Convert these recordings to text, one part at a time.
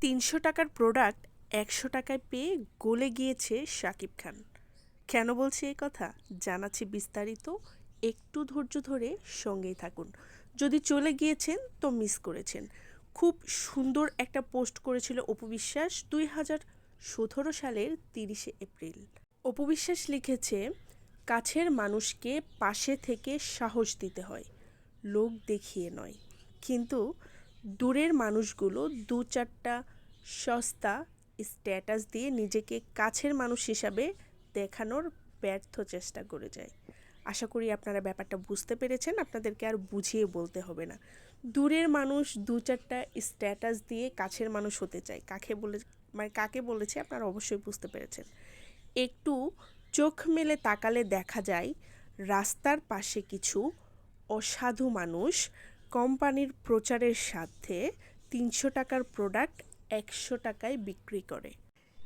তিনশো টাকার প্রোডাক্ট একশো টাকায় পেয়ে গলে গিয়েছে শাকিব খান। কেন বলছি এই কথা? জানাচ্ছি বিস্তারিত। একটু ধৈর্য ধরে সঙ্গেই থাকুন। যদি চলে গিয়েছেন তো মিস করেছেন। খুব সুন্দর একটা পোস্ট করেছিল অপু বিশ্বাস দুই হাজার সতেরো সালের তিরিশে এপ্রিল। অপু বিশ্বাস লিখেছে, কাছের মানুষকে পাশে থেকে সাহস দিতে হয়। লোক দেখিয়ে নয়। কিন্তু দূরের মানুষগুলো দু চারটা সস্তা স্ট্যাটাস দিয়ে নিজেকে কাছের মানুষ হিসাবে দেখানোর ব্যর্থ চেষ্টা করে যায়। আশা করি আপনারা ব্যাপারটা বুঝতে পেরেছেন, আপনাদেরকে আর বুঝিয়ে বলতে হবে না। দূরের মানুষ দু চারটা স্ট্যাটাস দিয়ে কাছের মানুষ হতে চায়। কাকে বলে মানে কাকে বলেছে আপনারা অবশ্যই বুঝতে পেরেছেন। একটু চোখ মেলে তাকালে দেখা যায়, রাস্তার পাশে কিছু অসাধু মানুষ কোম্পানির প্রচারের স্বার্থে তিনশো টাকার প্রোডাক্ট একশো টাকায় বিক্রি করে।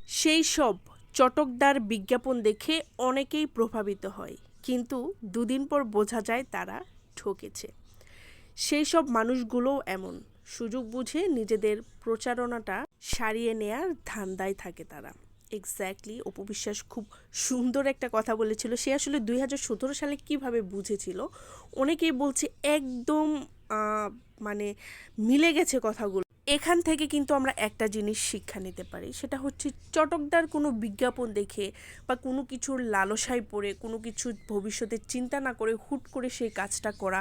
সেই সব চটকদার বিজ্ঞাপন দেখে অনেকেই প্রভাবিত হয়, কিন্তু দুদিন পর বোঝা যায় তারা ঠকেছে। সেই সব মানুষগুলোও এমন, সুযোগ বুঝে নিজেদের প্রচারণাটা সারিয়ে নেয়ার ধান্দায় থাকে তারা। এক্স্যাক্টলি অপবিশ্বাস খুব সুন্দর একটা কথা বলেছিল। সে আসলে দুই হাজার সতেরো সালে কীভাবে বুঝেছিল? অনেকেই বলছে একদম মানে মিলে গেছে কথাগুলো। এখান থেকে কিন্তু আমরা একটা জিনিস শিক্ষা নিতে পারি, সেটা হচ্ছে চটকদার কোনো বিজ্ঞাপন দেখে বা কোনো কিছুর লালসায় পড়ে, কোনো কিছু ভবিষ্যতে চিন্তা না করে হুট করে সেই কাজটা করা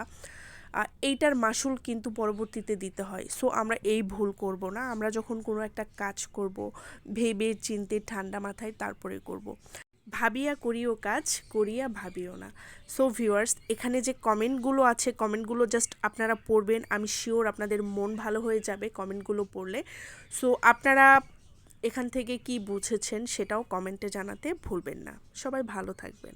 এইটার মাসুল কিন্তু পরবর্তীতে দিতে হয়। সো আমরা এই ভুল করব না। আমরা যখন কোনো একটা কাজ করব, ভেবে চিনতে ঠান্ডা মাথায় তারপরে করব। ভাবিয়া করিও কাজ, করিয়া ভাবিও না। সো ভিউয়ার্স এখানে যে কমেন্টগুলো আছে, কমেন্টগুলো জাস্ট আপনারা পড়বেন। আমি শিওর আপনাদের মন ভালো হয়ে যাবে কমেন্টগুলো পড়লে। সো আপনারা এখান থেকে কি বুঝেছেন সেটাও কমেন্টে জানাতে ভুলবেন না। সবাই ভালো থাকবেন।